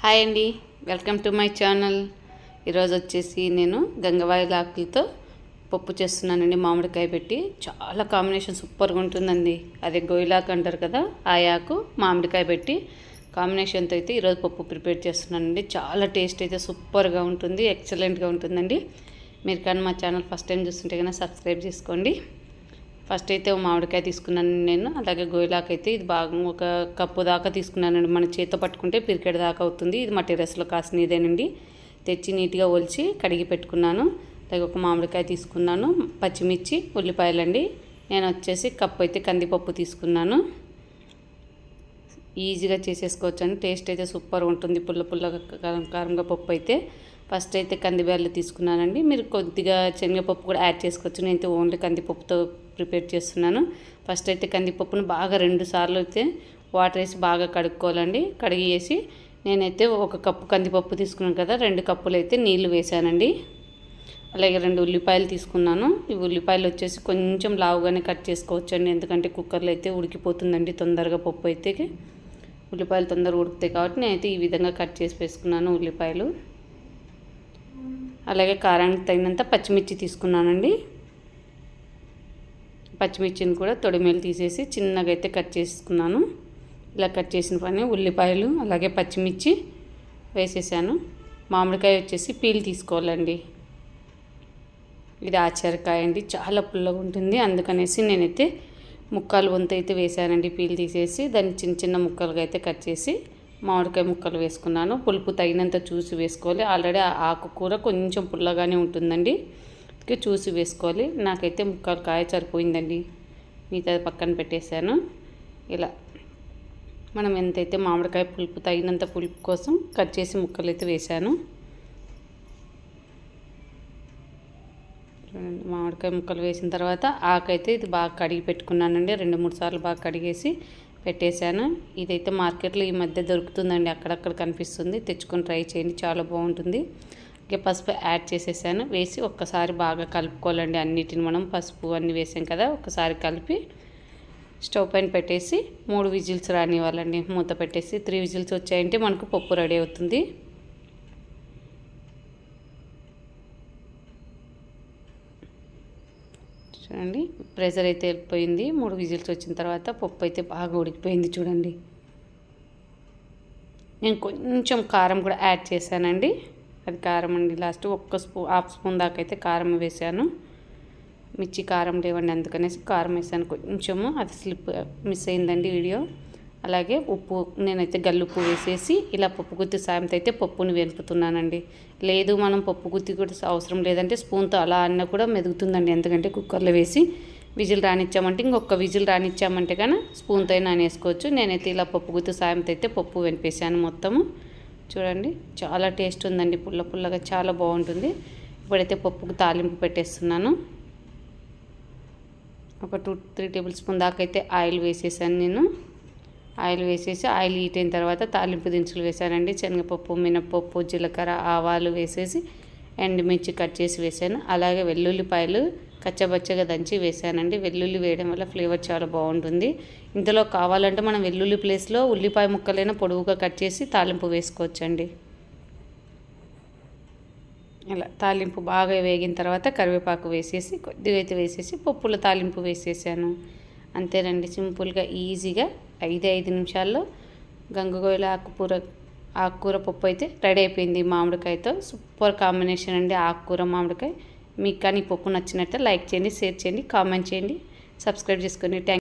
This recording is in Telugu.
హాయ్ అండి. Welcome to my channel. ఈరోజు వచ్చేసి నేను గంగవాయిల ఆకులతో పప్పు చేస్తున్నానండి మామిడికాయ పెట్టి. చాలా కాంబినేషన్ సూపర్గా ఉంటుందండి. అదే గొయ్యిలాకు అంటారు కదా ఆ ఆకు మామిడికాయ పెట్టి కాంబినేషన్తో అయితే ఈరోజు పప్పు ప్రిపేర్ చేస్తున్నానండి. చాలా టేస్ట్ అయితే సూపర్గా ఉంటుంది ఎక్సలెంట్గా ఉంటుందండి. మీరు కానీ మా ఛానల్ ఫస్ట్ టైం చూస్తుంటే కన్నా సబ్స్క్రైబ్ చేసుకోండి. ఫస్ట్ అయితే మామిడికాయ తీసుకున్నాను నేను అలాగే గోయిలాకు అయితే ఇది బాగా ఒక కప్పు దాకా తీసుకున్నానండి మన చేతితో పట్టుకుంటే పిరికెడ్ దాకా అవుతుంది. ఇది మా టెరెస్లో కాసిన ఇదేనండి. తెచ్చి నీట్గా ఒలిచి కడిగి పెట్టుకున్నాను. అలాగే ఒక మామిడికాయ తీసుకున్నాను. పచ్చిమిర్చి ఉల్లిపాయలండి. నేను వచ్చేసి కప్పు అయితే కందిపప్పు తీసుకున్నాను. ఈజీగా చేసేసుకోవచ్చు అండి టేస్ట్ అయితే సూపర్ ఉంటుంది. పుల్ల పుల్లగా కారం కారంగా పప్పు అయితే. ఫస్ట్ అయితే కందిబ్యాలు తీసుకున్నానండి. మీరు కొద్దిగా శనగపప్పు కూడా యాడ్ చేసుకోవచ్చు. నేనైతే ఓన్లీ కందిపప్పుతో ప్రిపేర్ చేస్తున్నాను. ఫస్ట్ అయితే కందిపప్పును బాగా రెండు సార్లు అయితే వాటర్ వేసి బాగా కడుక్కోవాలండి. కడిగి వేసి నేనైతే ఒక కప్పు కందిపప్పు తీసుకున్నాను కదా రెండు కప్పులు అయితే నీళ్ళు వేసానండి. అలాగే రెండు ఉల్లిపాయలు తీసుకున్నాను. ఈ ఉల్లిపాయలు వచ్చేసి కొంచెం లావుగానే కట్ చేసుకోవచ్చు అండి ఎందుకంటే కుక్కర్లో అయితే ఉడికిపోతుందండి తొందరగా పప్పు అయితే. ఉల్లిపాయలు తొందరగా ఉడుకుతాయి కాబట్టి నేనైతే ఈ విధంగా కట్ చేసి వేసుకున్నాను ఉల్లిపాయలు. అలాగే కారానికి తగినంత పచ్చిమిర్చి తీసుకున్నానండి. పచ్చిమిర్చిని కూడా తొడిమేలు తీసేసి చిన్నగా అయితే కట్ చేసుకున్నాను. ఇలా కట్ చేసిన పని ఉల్లిపాయలు అలాగే పచ్చిమిర్చి వేసేసాను. మామిడికాయ వచ్చేసి పీల్ తీసుకోవాలండి. ఇది ఆచారకాయ అండి చాలా పుల్లగా ఉంటుంది. అందుకనేసి నేనైతే ముక్కలు వంత అయితే వేసానండి పీల్ తీసేసి. దాన్ని చిన్న చిన్న ముక్కలుగా అయితే కట్ చేసి మామిడికాయ ముక్కలు వేసుకున్నాను. పులుపు తగినంత చూసి వేసుకోవాలి. ఆల్రెడీ ఆకుకూర కొంచెం పుల్లగానే ఉంటుందండి. చూసి వేసుకోవాలి. నాకైతే ముక్కలు కాయ సరిపోయిందండి. మిగతా పక్కన పెట్టేశాను. ఇలా మనం ఎంతైతే మామిడికాయ పులుపు తగినంత పులుపు కోసం కట్ చేసి ముక్కలు అయితే వేశాను. మామిడికాయ ముక్కలు వేసిన తర్వాత ఆకైతే ఇది బాగా కడిగి పెట్టుకున్నానండి. రెండు మూడు సార్లు బాగా కడిగేసి పెట్టేశాను. ఇదైతే మార్కెట్లో ఈ మధ్య దొరుకుతుందండి. అక్కడక్కడ కనిపిస్తుంది. తెచ్చుకొని ట్రై చేయండి. చాలా బాగుంటుంది. ఇక పసుపు యాడ్ చేసేసాను. వేసి ఒక్కసారి బాగా కలుపుకోవాలండి. అన్నిటిని మనం పసుపు అన్నీ వేసాం కదా ఒకసారి కలిపి స్టవ్ పైన పెట్టేసి మూడు విజిల్స్ రానివ్వాలండి. మూత పెట్టేసి త్రీ విజిల్స్ వచ్చాయంటే మనకు పప్పు రెడీ అవుతుంది. చూడండి. ప్రెషర్ అయితే వెళ్ళిపోయింది. మూడు విజిల్స్ వచ్చిన తర్వాత పప్పు అయితే బాగా ఉడికిపోయింది చూడండి. నేను కొంచెం కారం కూడా యాడ్ చేశానండి. అది కారం అండి. లాస్ట్ ఒక్క స్పూ హాఫ్ స్పూన్ దాకా అయితే కారం వేసాను మిర్చి కారం లేవండి అందుకనేసి కారం వేసాను కొంచెము. అది స్లిప్ మిస్ అయిందండి వీడియో. అలాగే ఉప్పు నేనైతే గల్లుప్పు వేసేసి ఇలా పప్పు గుత్తి సాయంతో అయితే పప్పుని వెనుపుతున్నానండి లేదు మనం పప్పు గుత్తి కూడా అవసరం లేదంటే స్పూన్తో అలా అన్న కూడా మెదుగుతుందండి. ఎందుకంటే కుక్కర్లో వేసి విజిల్ రానిచ్చామంటే ఇంకొక విజిల్ రానిచ్చామంటే కానీ స్పూన్తో అయినా అనేసుకోవచ్చు. నేనైతే ఇలా పప్పు గుత్తి సాయంతో అయితే పప్పు వెనిపేసాను మొత్తము. చూడండి చాలా టేస్ట్ ఉందండి. పుల్ల పుల్లగా చాలా బాగుంటుంది. ఇప్పుడైతే పప్పుకు తాలింపు పెట్టేస్తున్నాను. ఒక టూ త్రీ టేబుల్ స్పూన్ దాకా అయితే ఆయిల్ వేసేసాను నేను. ఆయిల్ వేసేసి ఆయిల్ హీట్ అయిన తర్వాత తాలింపు దినుసులు వేసానండి శనగపప్పు మినపప్పు జీలకర్ర ఆవాలు వేసేసి ఎండుమిర్చి కట్ చేసి వేసాను అలాగే వెల్లుల్లిపాయలు కచ్చబచ్చగా దంచి వేసానండి వెల్లుల్లి వేయడం వల్ల ఫ్లేవర్ చాలా బాగుంటుంది. ఇందులో కావాలంటే మనం వెల్లుల్లి ప్లేస్లో ఉల్లిపాయ ముక్కలైనా పొడవుగా కట్ చేసి తాలింపు వేసుకోవచ్చండి. ఇలా తాలింపు బాగా వేగిన తర్వాత కరివేపాకు వేసేసి కొద్దిగా అయితే వేసేసి పప్పుల తాలింపు వేసేసాను. అంతేనండి. సింపుల్గా ఈజీగా ఐదు ఐదు నిమిషాల్లో గంగగోయల ఆకుకూర ఆకుకూర పప్పు అయితే రెడీ అయిపోయింది మామిడికాయతో. సూపర్ కాంబినేషన్ అండి ఆకుకూర మామిడికాయ. మీకు కానీ పప్పు నచ్చినట్టు లైక్ చేయండి షేర్ చేయండి కామెంట్ చేయండి. సబ్స్క్రైబ్ చేసుకోండి. థ్యాంక్